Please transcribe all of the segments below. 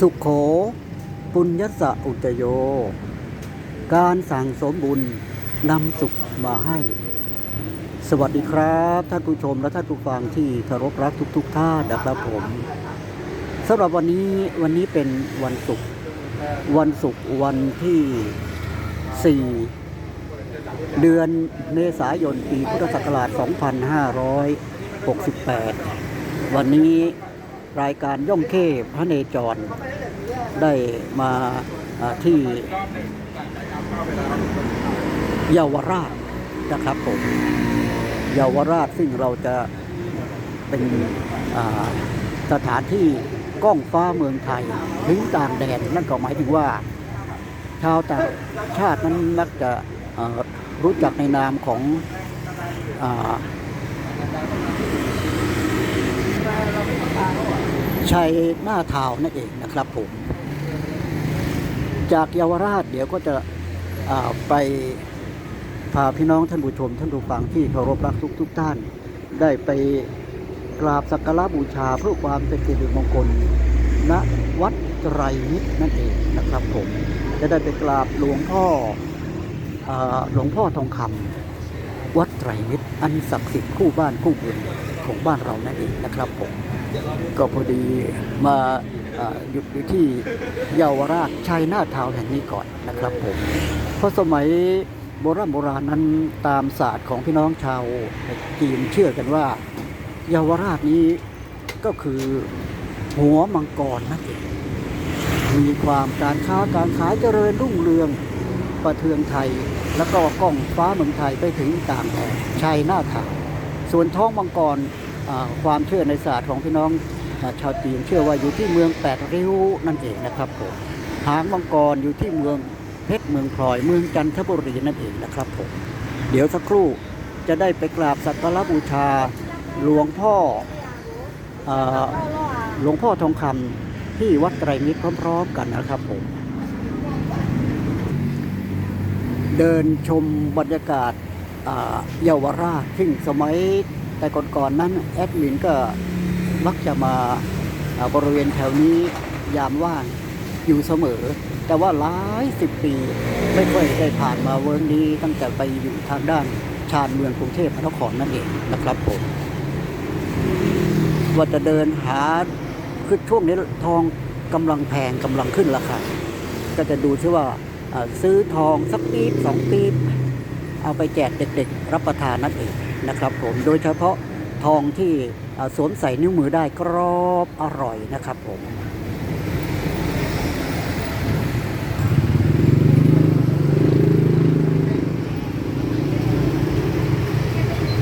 สุขโข ปุญญสะอุตโย การสั่งสมบุญนำสุขมาให้ สวัสดีครับท่านผู้ชมและท่านผู้ฟังที่เคารพรักทุกๆทท่านนะครับผมสำหรับวันนี้วันนี้เป็นวันศุกร์วันศุกร์วันที่ 4 เดือนเมษายนปีพุทธศักราช 2568 วันนี้ รายการย่อมเค้พระเนจร ได้มาที่เยาวราชนะครับผมเยาวราชซึ่งเราจะเป็นสถานที่ก้องฟ้าเมืองไทยถึงต่างแดนนั่นก็หมายถึงว่า ชาวต่างชาตินั้นมักจะรู้จักในนามของ ชัยหน้าทาวนั่นเองนะครับผม จากเยาวราชเดี๋ยวก็จะไปพาพี่น้องท่านผู้ชม ท่านผู้ฟังที่เคารพรักทุกทุกท่าน ได้ไปกราบสักการะบูชาเพื่อความเป็นสิริมงคลณวัดไตรมิตรนั่นเองนะครับผม จะได้ไปกราบหลวงพ่ออหลวงพ่อทองคำวัดไตรมิตรอันศักดิ์สิทธิ์คู่บ้านคู่เมือง ของบ้านเรานั่นเองนะครับผมก็พอดีมาหยุดอยู่ที่เยาวราชชัยนาทาวแห่งนี้ก่อนนะครับผมเพราะสมัยโบราณโบราณนั้นตามศาสตร์ของพี่น้องชาวจีนเชื่อกันว่า เยาวราชนี้ก็คือหัวมังกรนั่นเองมีความการค้าการขายเจริญรุ่งเรืองประเทืองไทย แล้วก็ก้องฟ้าเมืองไทยไปถึงต่างแดนชัยหน้าถาว ส่วนท้องมังกรความเชื่อในศาสตร์ของพี่น้องชาวจีนเชื่อว่าอยู่ที่เมืองแปดริ้วนั่นเองนะครับผมหางมังกรอยู่ที่เมืองเพชรเมืองพลอยเมืองจันทบุรีนั่นเองนะครับผมเดี๋ยวสักครู่จะได้ไปกราบสักการะบูชาหลวงพ่ออหลวงพ่อทองคำที่วัดไตรมิตรพร้อม ๆ กันนะครับผมเดินชมบรรยากาศ เยาวราชซึ่งสมัยแต่ก่อนๆนั้นแอดมินก็มักจะมาบริเวณแถวนี้ยามว่างอยู่เสมอ แต่ว่าหลายสิบปีไม่ค่อยได้ผ่านมาเวิร์กนี้ตั้งแต่ไปอยู่ทางด้านชานเมืองกรุงเทพมหานครนั่นเองนะครับผมว่าจะเดินหาคือช่วงนี้ทองกำลังแพงกำลังขึ้นราคาก็จะดูซิว่าอ่าซื้อทองสักปีสองปี เอาไปแจกเด็กๆ รับประทานนั่นเองนะครับผมโดยเฉพาะทองที่สวมใส่นิ้วมือได้กรอบอร่อยนะครับผม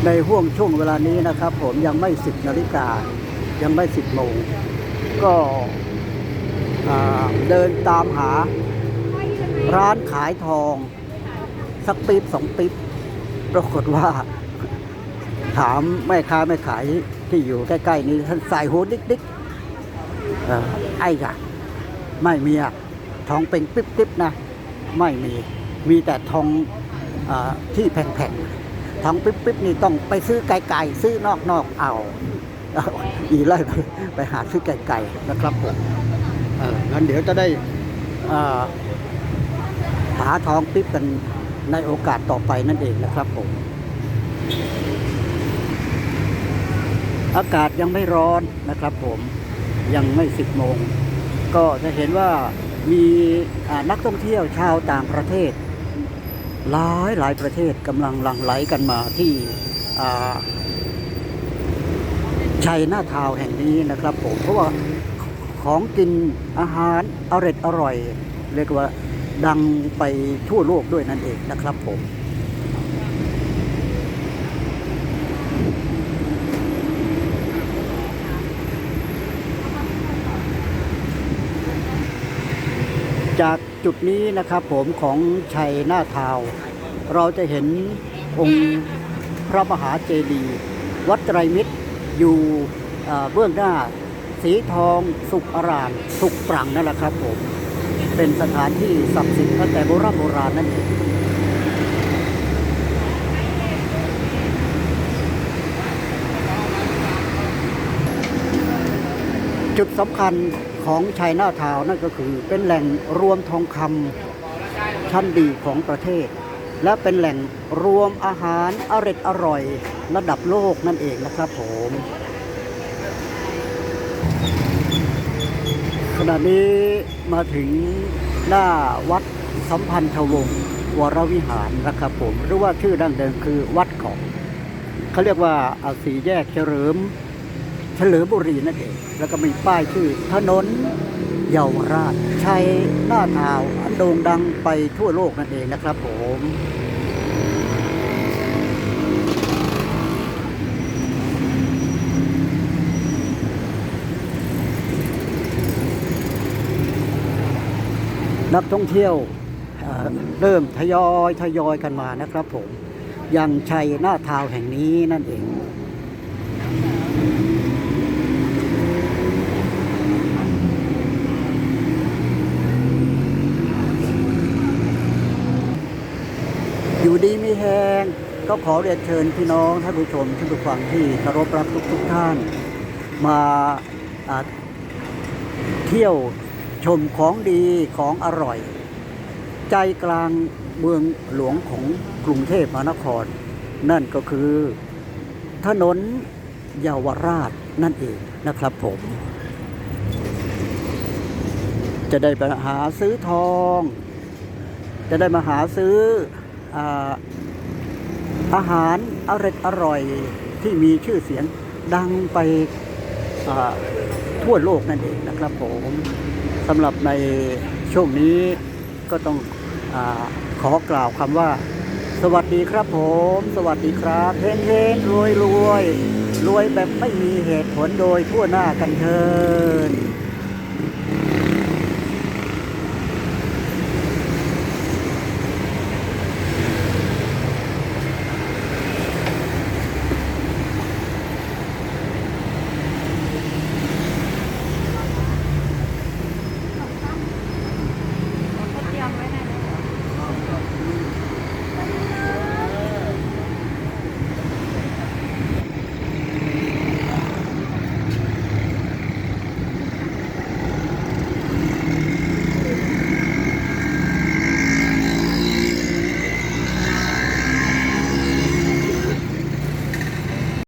ในห่วงช่วงเวลานี้นะครับ ผมยังไม่สิบนาฬิกายังไม่สิบโมงก็เดินตามหาร้านขายทอง สักปีบสองปีบปรากฏว่า ถามแม่ค้าแม่ขายที่อยู่ใกล้ ๆ นี้ท่านใส่หัวดิ๊กๆไอ้กะไม่มีอะทองเป็นปิ๊บๆนะ ไม่มีมีแต่ทองอที่แพงๆทองปิ๊บๆนี่ต้องไปซื้อไกลๆซื้อนอกๆเอาเอาอีไล่ไปไปหาซื้อไกลๆนะครับผมงั้นเดี๋ยวจะได้หาทองปิ๊บกัน ในโอกาสต่อไปนั่นเองนะครับผม อากาศยังไม่ร้อนนะครับผมยังไม่สิบโมง ก็จะเห็นว่ามีนักท่องเที่ยวชาวต่างประเทศ หลายหลายประเทศกำลังหลั่งไหลกันมาที่ชัยหน้าทาวแห่งนี้นะครับผมเพราะว่าของกินอาหารอร่อยอร่อย เรียกว่า ดังไปทั่วโลกด้วยนั่นเองนะครับผมจากจุดนี้นะครับผมของชัยหน้าทาว เราจะเห็นองค์พระมหาเจดีย์วัดไตรมิตรอยู่เอ่อเบื้องหน้า สีทองสุกอารามสุกปรังนั่นแหละครับผม เป็นสถานที่ศักดิ์สิทธิ์ตั้งแต่โบราณโบราณนั่นเองจุดสำคัญของชัยนาทาวน์นั่นก็คือเป็นแหล่งรวมทองคำชั้นดีของประเทศ และเป็นแหล่งรวมอาหารอร่อยอร่อยระดับโลกนั่นเองนะครับผม ขณะนี้มาถึงหน้าวัดสัมพันธวงศ์วรวิหารนะครับผมหรือว่าชื่อดั้งเดิมคือวัดของเขาเรียกว่าอาสีแยกเฉลิม เฉลิมบุรีนั่นเอง แล้วก็มีป้ายชื่อถนนเยาวราชชัยหน้าทาวอันโด่งดังไปทั่วโลกนั่นเองนะครับผม นักท่องเที่ยวเริ่มทยอยทยอยกันมานะครับผมยังชัยหน้าทาวแห่งนี้นั่นเองอยู่ดีมีแหงก็ขอเรียนเชิญพี่น้องท่านผู้ชมท่านผู้ฟังที่เคารพรักทุกทุกท่าน มาเที่ยว ชมของดีของอร่อย ใจกลางเมืองหลวงของกรุงเทพมหานคร นั่นก็คือ ถนนเยาวราชนั่นเองนะครับผม จะได้ไปหาซื้อทอง จะได้มาหาซื้ออาอาหารอร่อยอร่อยที่มีชื่อเสียงดังไปทั่วโลกนั่นเองนะครับผม สำหรับในช่วงนี้ก็ต้องอขอกล่าวคำว่า สวัสดีครับผม สวัสดีครับเฮงเฮงรวยรวยรวยแบบไม่มีเหตุผลโดยทั่วหน้ากันเทิน